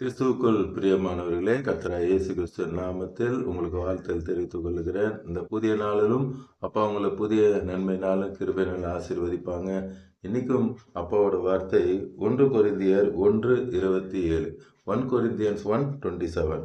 கிறிஸ்துவுக்குள் பிரியமானவர்களே கத்தரா இயேசு கிறிஸ்து நாமத்தில் உங்களுக்கு வாழ்த்தல் தெரிவித்துக் கொள்கிறேன். இந்த புதிய நாளிலும் அப்பா உங்களை புதிய நன்மை நாளும் கிருபை நாள் ஆசீர்வதிப்பாங்க. இன்னைக்கும் அப்பாவோட வார்த்தை ஒன்று கொரிந்தியர் ஒன்று இருபத்தி ஏழு one Corinthians one twenty seven.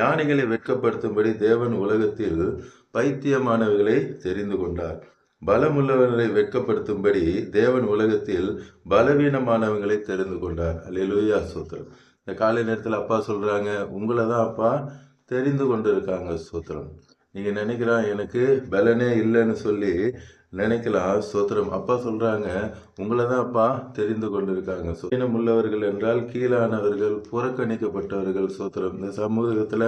ஞானிகளை வெட்கப்படுத்தும்படி தேவன் உலகத்தில் பைத்தியமானவர்களை தெரிந்து கொண்டார். பலமுள்ளவர்களை வெட்கப்படுத்தும்படி தேவன் உலகத்தில் பலவீனமானவங்களை தெரிந்து கொண்டார். அல்லேலூயா சூத்திரம். இந்த காலை நேரத்தில் அப்பா சொல்கிறாங்க உங்களை தான் அப்பா தெரிந்து கொண்டு இருக்காங்க சூத்திரம் நீங்கள் நினைக்கிறான் எனக்கு பலனே இல்லைன்னு சொல்லி நினைக்கலாம் சோத்திரம் அப்பா சொல்கிறாங்க உங்களை தான் அப்பா தெரிந்து கொண்டு இருக்காங்க சுயனம் உள்ளவர்கள் என்றால் கீழானவர்கள் புறக்கணிக்கப்பட்டவர்கள் சோத்திரம் இந்த சமூகத்தில்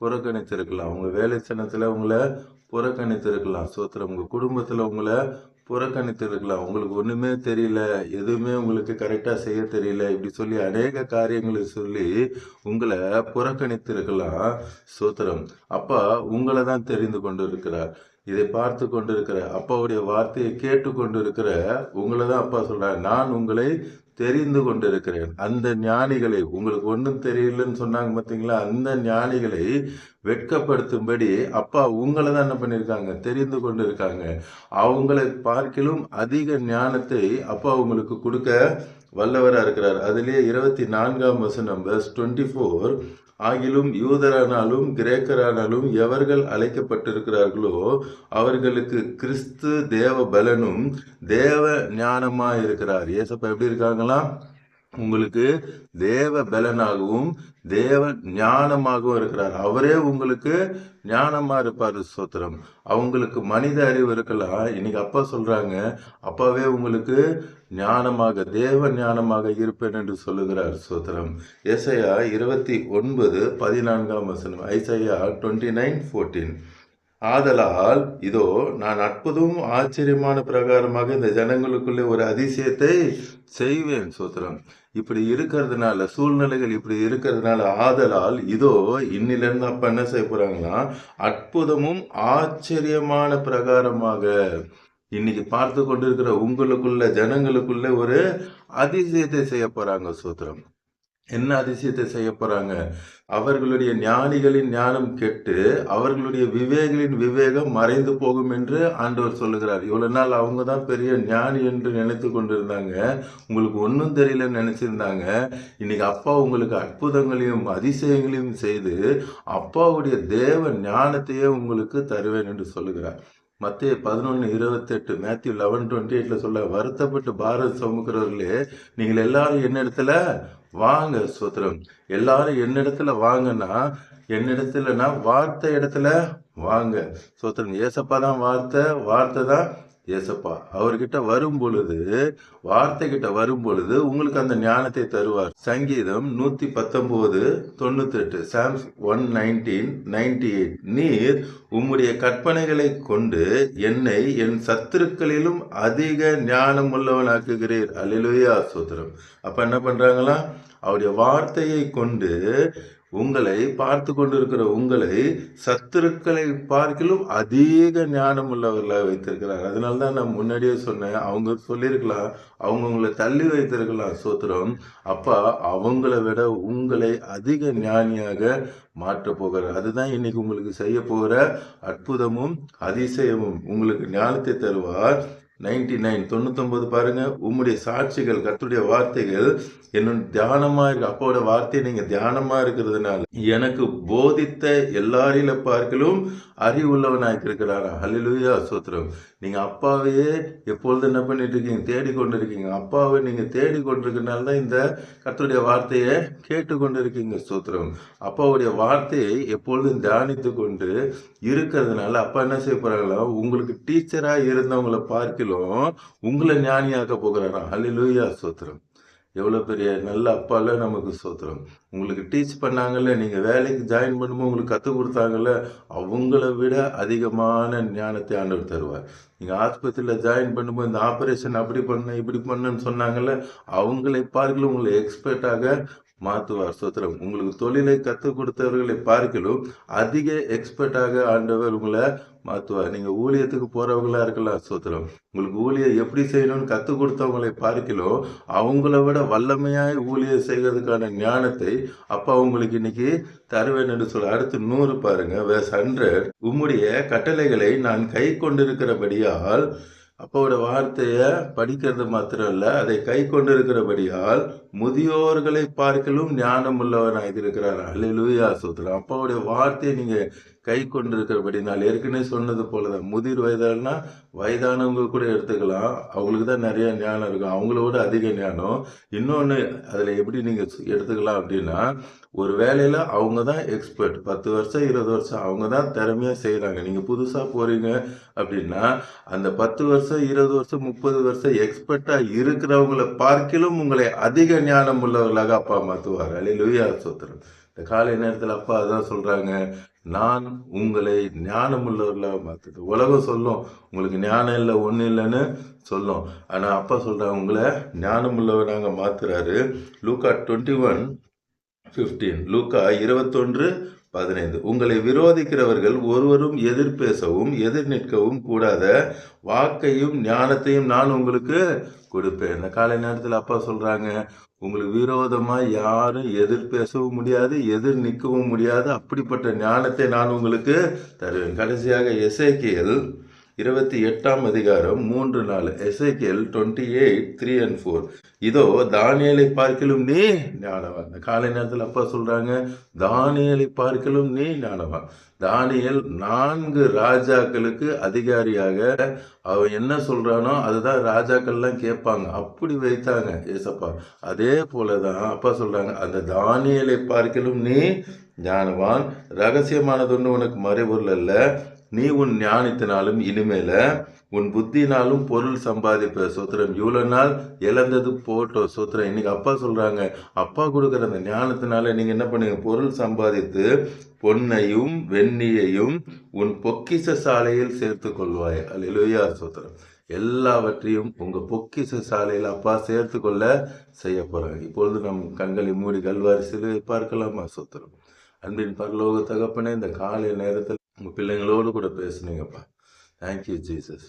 புறக்கணித்திருக்கலாம். உங்கள் வேலை சனத்துல உங்களை புறக்கணித்திருக்கலாம் சோத்திரம் உங்கள் குடும்பத்தில் உங்களை புறக்கணித்திருக்கலாம். உங்களுக்கு ஒன்றுமே தெரியல எதுவுமே உங்களுக்கு கரெக்டாக செய்ய தெரியல இப்படி சொல்லி அநேக காரியங்களை சொல்லி உங்களை புறக்கணித்திருக்கலாம் சூத்திரம். அப்பா உங்களை தான் தெரிந்து கொண்டு இருக்கிறார் இதை பார்த்து கொண்டிருக்கிற அப்பாவுடைய வார்த்தையை கேட்டு கொண்டிருக்கிற உங்களை தான் அப்பா சொல்கிறார் நான் உங்களை தெரிந்து கொண்டிருக்கிறேன். அந்த ஞானிகளை உங்களுக்கு ஒன்றும் தெரியலன்னு சொன்னாங்க பார்த்தீங்களா? அந்த ஞானிகளை வெட்கப்படுத்தும்படி அப்பா உங்களை தான் என்ன பண்ணியிருக்காங்க? தெரிந்து கொண்டு இருக்காங்க அவங்களை பார்க்கிலும் அதிக ஞானத்தை அப்பா உங்களுக்கு கொடுக்க வல்லவராக இருக்கிறார். அதுலேயே இருபத்தி நான்காம் வசனம் பஸ் டுவெண்ட்டி ஃபோர் ஆகிலும் யூதரானாலும் கிரேக்கரானாலும் எவர்கள் அழைக்கப்பட்டிருக்கிறார்களோ அவர்களுக்கு கிறிஸ்து தேவ பலனும் தேவ ஞானமாக இருக்கிறார் ஏசப்பா எப்படி இருக்காங்களாம்? உங்களுக்கு தேவ பலனாகவும் தேவ ஞானமாகவும் இருக்கிறார். அவரே உங்களுக்கு ஞானமா இருப்பார் சோத்திரம் அவங்களுக்கு மனித அறிவு இருக்கலாம் இன்னைக்கு அப்பா சொல்றாங்க அப்பாவே உங்களுக்கு ஞானமாக தேவ ஞானமாக இருப்பேன் என்று சொல்லுகிறார் சோத்திரம் ஏசையா இருபத்தி ஒன்பது பதினான்காம் வசனம். ஐசையா டுவெண்ட்டி நைன் ஃபோர்டீன் ஆதலால் இதோ நான் அற்புதமும் ஆச்சரியமான பிரகாரமாக இந்த ஜனங்களுக்குள்ளே ஒரு அதிசயத்தை செய்வேன் சோத்திரம் இப்படி இருக்கிறதுனால சூழ்நிலைகள் இப்படி இருக்கிறதுனால ஆதலால் இதோ இன்னிலிருந்து அப்ப என்ன செய்ய போறாங்களா அற்புதமும் ஆச்சரியமான பிரகாரமாக இன்னைக்கு பார்த்து கொண்டிருக்கிற உங்களுக்குள்ள ஜனங்களுக்குள்ள ஒரு அதிசயத்தை செய்ய போறாங்க சூத்திரம். என்ன அதிசயத்தை செய்ய போறாங்க? அவர்களுடைய ஞானிகளின் ஞானம் கெட்டு அவர்களுடைய விவேகளின் விவேகம் மறைந்து போகும் என்று ஆண்டவர் சொல்லுகிறார். இவ்வளவு நாள் அவங்க தான் பெரிய ஞானி என்று நினைத்து கொண்டிருந்தாங்க. உங்களுக்கு ஒன்றும் தெரியலன்னு நினைச்சிருந்தாங்க. இன்னைக்கு அப்பா உங்களுக்கு அற்புதங்களையும் அதிசயங்களையும் செய்து அப்பாவுடைய தேவ ஞானத்தையே உங்களுக்கு தருவேன் என்று சொல்லுகிறார். மத்திய பதினொன்று இருபத்தெட்டு மேத்யூ லெவன் டுவெண்ட்டி எயிட்ல சொல்ல வருத்தப்பட்டு பாரத் சமுக்கிறவர்களே நீங்கள் எல்லாரும் என்னிடத்துல வாங்க சோத்திரம் எல்லாரும் என்னிடத்துல வாங்கன்னா என்னிடத்துலனா வார்த்தை இடத்துல வாங்க. சோத்திரம் ஏசப்பா தான் வார்த்தை வார்த்தை தான் ஏசப்பா அவர்கிட்ட வரும் பொழுது வார்த்தை கிட்ட வரும் பொழுது உங்களுக்கு அந்த ஞானத்தை தருவார். சங்கீதம் நூத்தி பத்தொன்பது தொண்ணூத்தி எட்டு psalms one nineteen ninety eight. நீர் உம்முடைய கற்பனைகளை கொண்டு என்னை என் சத்துருக்களிலும் அதிக ஞானம் உள்ளவனாக்குகிறீர். அல்லேலூயா சோத்திரம். அப்ப என்ன பண்றாங்களா? அவருடைய வார்த்தையை கொண்டு உங்களை பார்த்து கொண்டிருக்கிற உங்களை சத்துருக்களை பார்க்கிலும் அதிக ஞானம் உள்ளவர்களாக வைத்திருக்கிறார். அதனால தான் நான் முன்னாடியே சொன்னேன் அவங்க சொல்லியிருக்கலாம் அவங்க உங்களை தள்ளி வைத்திருக்கலாம் சோத்திரம். அப்பா அவங்கள விட உங்களை அதிக ஞானியாக மாற்றப் போகிறார். அதுதான் இன்னைக்கு உங்களுக்கு செய்ய போகிற அற்புதமும் அதிசயமும். உங்களுக்கு ஞானத்தை தருவார். நைன்டி நைன் தொண்ணூத்தொம்பது பாருங்க. உம்முடைய சாட்சிகள் கத்துடைய வார்த்தைகள் என்னும் தியானமா இருக்கு. அப்பாவோட வார்த்தையை நீங்க தியானமா இருக்கிறதுனால எனக்கு போதித்த எல்லாரில பார்க்கலும் அறிவுள்ளவனாக இருக்கிறாரா ஹalleluya சோத்திரம். நீங்க அப்பாவையே எப்பொழுது என்ன பண்ணிட்டு இருக்கீங்க? தேடிக்கொண்டு இருக்கீங்க அப்பாவை நீங்க தேடிக்கொண்டிருக்கனால தான் இந்த கத்துடைய வார்த்தையை கேட்டுக்கொண்டு இருக்கீங்க சோத்திரம். அப்பாவுடைய வார்த்தையை எப்பொழுதும் தியானித்து கொண்டு இருக்கிறதுனால அப்பா என்ன செய்ய போறாங்களா உங்களுக்கு டீச்சரா இருந்தவங்களை பார்க்கலாம் உங்களை ஞானியாக்க போகிறாராம் ஹalleluya சோத்திரம். எவ்வளோ பெரிய நல்ல அப்பால நமக்கு சோத்திரம். உங்களுக்கு டீச் பண்ணாங்கல்ல நீங்கள் வேலைக்கு ஜாயின் பண்ணும்போது உங்களுக்கு கற்றுக் கொடுத்தாங்கல்ல அவங்கள விட அதிகமான ஞானத்தை ஆண்டவர் தருவார். நீங்கள் ஆஸ்பத்திரியில் ஜாயின் பண்ணும்போது இந்த ஆப்ரேஷன் அப்படி பண்ண இப்படி பண்ணுன்னு சொன்னாங்கல்ல அவங்களை பார்க்கல உங்களை எக்ஸ்பர்ட்டாக மாற்றுவார் சோத்திரம். உங்களுக்கு தொழிலை கற்றுக் கொடுத்தவர்களை பார்க்கலும் அதிக எக்ஸ்பர்ட்டாக ஆண்டவர் உங்களை மாத்துவார் நீங்க ஊழியத்துக்கு போறவங்களா இருக்கலாம் சோத்திரம். உங்களுக்கு ஊழியம் எப்படி செய்யணும்னு கத்து கொடுத்தவங்களை பார்க்கலோ அவங்கள விட வல்லமையாய் ஊழியம் செய்வதற்கான ஞானத்தை அப்பா உங்களுக்கு இன்னைக்கு தருவேன் என்று சொல்ல அடுத்து நூறு பாருங்க. வேஸ் ஹண்ட்ரட் உம்முடைய கட்டளைகளை நான் கை கொண்டிருக்கிறபடியால் அப்பாவோட வார்த்தையை படிக்கிறது மாத்திரம் இல்லை அதை கை கொண்டிருக்கிறபடியால் முதியோர்களை பார்க்கலும் ஞானம் உள்ளவனாக இருக்கிறார் அல்லேலூயா சோத்திரம் அப்பாவுடைய வார்த்தையை நீங்கள் கை கொண்டிருக்கிறபடி நான் ஏற்கனவே சொன்னது போலதான் முதிர் வயதானா வயதானவங்க கூட எடுத்துக்கலாம். அவங்களுக்கு தான் நிறைய ஞானம் இருக்கும். அவங்களோட அதிக ஞானம். இன்னொன்று அதில் எப்படி நீங்கள் எடுத்துக்கலாம் அப்படின்னா ஒரு வேலையில் அவங்க தான் எக்ஸ்பர்ட் பத்து வருஷம் இருபது வருஷம் அவங்க தான் திறமையாக செய்கிறாங்க நீங்கள் புதுசாக போகிறீங்க அப்படின்னா அந்த பத்து வருஷம் இருபது வருஷம் முப்பது வருஷம் எக்ஸ்பர்ட்டாக இருக்கிறவங்கள பார்க்கிலும் உங்களை அதிக ஞானம் உள்ளவர்களாக அப்பா மாற்றுவார் அல்ல லுயா சோத்திரம். இந்த காலை நேரத்தில் அப்பா அதான் சொல்கிறாங்க நான் உங்களை ஞானமுள்ளவர்களாக மாற்றுது உலகம் சொல்லும் உங்களுக்கு ஞானம் இல்லை ஒன்றும் இல்லைன்னு சொல்லும். ஆனால் அப்பா சொல்கிறாங்க உங்களை ஞானமுள்ளவனாக மாற்றுறாரு லூக்கா டுவெண்ட்டி ஒன் ஃபிஃப்டீன் லூக்கா இருபத்தொன்று பதினைந்து. உங்களை விரோதிக்கிறவர்கள் ஒருவரும் எதிர் பேசவும் எதிர் நிற்கவும் கூடாத வாக்கையும் ஞானத்தையும் நான் உங்களுக்கு கொடுப்பேன். இந்த காலை நேரத்தில் அப்பா சொல்கிறாங்க உங்களுக்கு விரோதமாக யாரும் எதிர் பேசவும் முடியாது எதிர் நிற்கவும் முடியாது. அப்படிப்பட்ட ஞானத்தை நான் உங்களுக்கு தருவேன். கடைசியாக எசேக்கியல் இருபத்தி எட்டாம் அதிகாரம் மூன்று நாள் Ezekiel twenty eight three and four இதோ தானியலை பார்க்கலும் நீ ஞானவான். இந்த காலை நேரத்தில் அப்பா சொல்றாங்க தானியலை பார்க்கலும் நீ ஞானவான். தானியல் நான்கு ராஜாக்களுக்கு அதிகாரியாக அவன் என்ன சொல்றானோ அதுதான் ராஜாக்கள்லாம் கேட்பாங்க. அப்படி வைத்தாங்க ஏசப்பா. அதே போலதான் அப்பா சொல்றாங்க அந்த தானியலை பார்க்கலும் நீ ஞானவான். ரகசியமானது ஒன்று உனக்கு மறைபொருள் அல்ல. நீ உன் ஞானத்தினாலும் இனிமேல உன் புத்தினாலும் பொருள் சம்பாதிப்ப சோத்திரம். இவ்வளோ நாள் இழந்தது போட்டோம் சோத்திரம். இன்னைக்கு அப்பா சொல்றாங்க அப்பா கொடுக்குற அந்த ஞானத்தினால நீங்க என்ன பண்ணுங்க? பொருள் சம்பாதித்து பொன்னையும் வெண்ணியையும் உன் பொக்கிச சாலையில் சேர்த்து கொள்வாய். அல்லா சோத்திரம். எல்லாவற்றையும் உங்க பொக்கிச சாலையில் அப்பா சேர்த்து கொள்ள செய்ய போறாங்க இப்பொழுது நம் கண்களை மூடி கல்வாரிசில் பார்க்கலாமா சோத்திரம்? அன்பின் பரலோக தகப்பனே இந்த காலை நேரத்தில் உங்கள் பிள்ளைங்களோடு கூட பேசுனீங்கப்பா. தேங்க்யூ ஜீசஸ்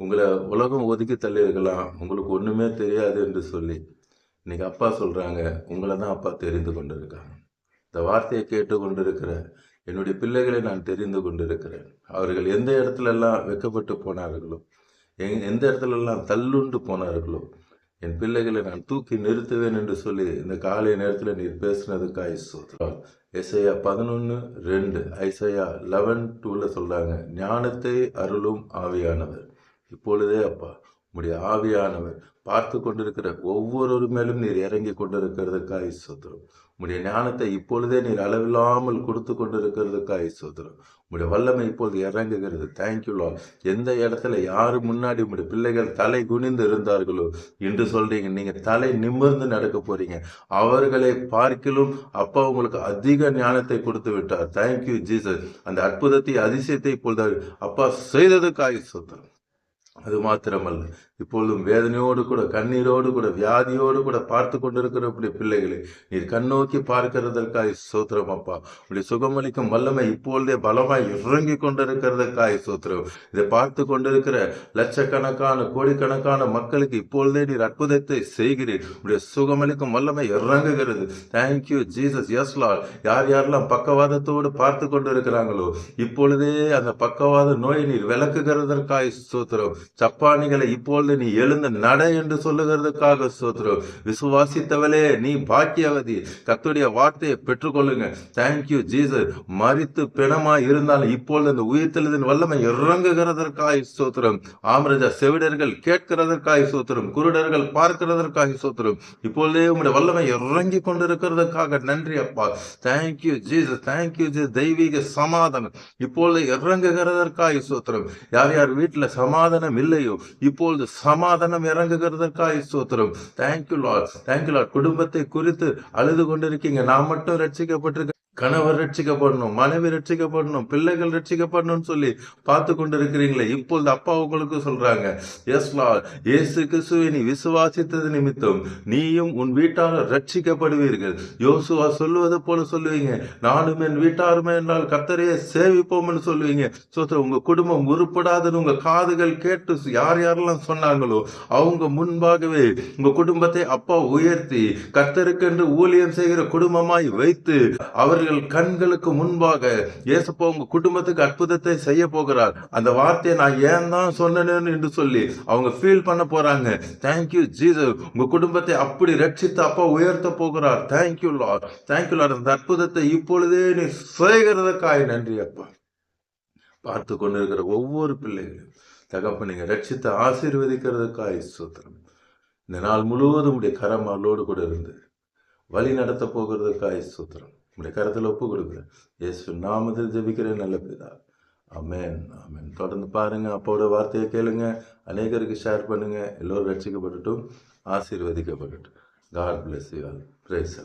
உங்களை உலகம் ஒதுக்கி தள்ளி இருக்கலாம் உங்களுக்கு ஒன்றுமே தெரியாது என்று சொல்லி. இன்றைக்கி அப்பா சொல்கிறாங்க உங்களை தான் அப்பா தெரிந்து கொண்டிருக்காங்க. இந்த வார்த்தையை கேட்டு கொண்டிருக்கிற என்னுடைய பிள்ளைகளை நான் தெரிந்து கொண்டிருக்கிறேன். அவர்கள் எந்த இடத்துலலாம் வெக்கப்பட்டு போனார்களோ எங் எந்த இடத்துலலாம் தள்ளுண்டு போனார்களோ என் பிள்ளைகளை நான் தூக்கி நிறுத்துவேன் என்று சொல்லி இந்த காலை நேரத்தில் நீர் பேசுனதுக்காக சோத்ரால் எஸ்ஐயா பதினொன்று ரெண்டு ஐசையா லெவன் டூவில் சொல்கிறாங்க ஞானத்தை அருளும் ஆவியானவர். இப்பொழுதே அப்பா உம்முடைய ஆவியானவர் பார்த்து கொண்டிருக்கிற ஒவ்வொரு மேலும் நீர் இறங்கி கொண்டிருக்கிறதுக்காய் சோத்திரம் உம்முடைய ஞானத்தை இப்பொழுதே நீர் அளவில்லாமல் கொடுத்து கொண்டிருக்கிறதுக்காய் சோத்திரம் உம்முடைய வல்லமை இப்பொழுது இறங்குகிறது. தேங்க்யூ லா எந்த இடத்துல யாரு முன்னாடி உங்களுடைய பிள்ளைகள் தலை குனிந்து இருந்தார்களோ என்று சொல்றீங்க நீங்க தலை நிமிர்ந்து நடக்க போறீங்க. அவர்களை பார்க்கிலும் அப்பா உங்களுக்கு அதிக ஞானத்தை கொடுத்து விட்டார். தேங்க்யூ ஜீசஸ் அந்த அற்புதத்தை அதிசயத்தை இப்பொழுது அப்பா செய்ததுக்காய் சொத்தம் அது மாத்திரமல்ல. இப்பொழுதும் வேதனையோடு கூட கண்ணீரோடு கூட வியாதியோடு கூட பார்த்து கொண்டிருக்கிற பிள்ளைகளை நீர் கண்ணோக்கி பார்க்கிறதற்காய் சோத்திரம் அப்பா. உடைய சுகமளிக்கும் வல்லமை இப்பொழுதே பலமாய் இறங்கி கொண்டிருக்கிறதற்காய் சோத்திரம் இதை பார்த்து கொண்டிருக்கிற லட்சக்கணக்கான கோடிக்கணக்கான மக்களுக்கு இப்பொழுதே நீர் அற்புதத்தை செய்கிறீர். உடைய சுகமளிக்கும் வல்லமை இறங்குகிறது. தேங்க்யூ ஜீசஸ் எஸ் லால் யார் யாரெல்லாம் பக்கவாதத்தோடு பார்த்து கொண்டிருக்கிறாங்களோ இப்பொழுதே அந்த பக்கவாத நோயை நீர் விளக்குகிறதற்காய் சோத்திரம் சப்பானிகளை இப்பொழுது நீ எழுந்து நட என்று சொல்லுகிறதுக்காக சோத்திரம் விசுவாசித்தவளே நீ பாக்கியவதி. கத்துடைய வார்த்தையை பெற்றுக்கொள்ளுங்க. தேங்க்யூ ஜீசஸ் மறித்து பிணமா இருந்தாலும் இப்பொழுது அந்த உயிர்த்தெழுதின் வல்லமை இறங்குகிறதற்காக சோத்திரம் ஆமரஜா செவிடர்கள் கேட்கிறதற்காக சோத்திரம் குருடர்கள் பார்க்கிறதற்காக சோத்திரம் இப்பொழுதே உங்களுடைய வல்லமை இறங்கி கொண்டிருக்கிறதுக்காக நன்றி அப்பா. தேங்க்யூ ஜீசஸ் தேங்க்யூ ஜீசஸ் தெய்வீக சமாதானம் இப்பொழுது இறங்குகிறதற்காக சோத்திரம் யார் யார் வீட்டில் சமாதானம் இல்லையோ? இப்பொழுது சமாதானம் இறங்குகிறதற்காக ஸ்தோத்திரம். தேங்க்யூ லார்ட் தேங்க்யூ லார்ட் குடும்பத்தை குறித்து அழுது கொண்டிருக்கீங்க. நான் மட்டும் ரட்சிக்கப்பட்டிருக்கேன் கணவர் ரட்சிக்கப்படணும் மனைவி ரட்சிக்கப்படணும் பிள்ளைகள் ரட்சிக்கப்படணும்னு சொல்லி பார்த்து கொண்டு இருக்கிறீங்களே இப்பொழுது அப்பா உங்களுக்கு சொல்றாங்க எஸ் லால் இயேசு கிறிஸ்துவை நீ விசுவாசித்தது நிமித்தம் நீயும் உன் வீட்டார் ரட்சிக்கப்படுவீர்கள். யோசுவா சொல்லுவது போல சொல்லுவீங்க நானும் என் வீட்டாருமே என்றால் கர்த்தரையே சேவிப்போம்னு சொல்லுவீங்க. சோத்திரம் உங்க குடும்பம் உருப்படாதுன்னு உங்க காதுகள் கேட்டு யார் யாரெல்லாம் சொன்னாங்களோ அவங்க முன்பாகவே உங்க குடும்பத்தை அப்பா உயர்த்தி கத்தருக்கென்று ஊழியம் செய்கிற குடும்பமாய் வைத்து அவர்கள் கண்களுக்கு முன்பாக இயேசப்பா உங்க குடும்பத்துக்கு அற்புதத்தை செய்ய போகிறார். அந்த வார்த்தையை நான் ஏன் தான் சொன்னேன்னு என்று சொல்லி அவங்க ஃபீல் பண்ண போறாங்க. தேங்க்யூ ஜீசஸ் உங்க குடும்பத்தை அப்படி ரட்சித்து அப்பா உயர்த்த போகிறார். தேங்க்யூ லார்ட் தேங்க்யூ லார்ட் அந்த அற்புதத்தை இப்பொழுதே நீ செய்கிறதுக்காய் நன்றி அப்பா. பார்த்து கொண்டிருக்கிற ஒவ்வொரு பிள்ளைகளையும் தகப்ப நீங்க ரட்சித்து ஆசீர்வதிக்கிறதுக்காய் சூத்திரம். இந்த நாள் முழுவதும் உடைய கரம் அவளோடு கூட இருந்து வழி நடத்த போகிறதுக்காய் சூத்திரம். உங்களுடைய கருத்தில் ஒப்பு கொடுக்குறேன் இயேசு நாமத்தில் ஜெபிக்கிறேன் நல்ல பிதா. அமேன் அமேன் தொடர்ந்து பாருங்கள் அப்போட வார்த்தையை கேளுங்க அநேகருக்கு ஷேர் பண்ணுங்கள் எல்லோரும் ரட்சிக்கப்படட்டும் ஆசீர்வதிக்கப்பட்டுட்டும். God bless you all praise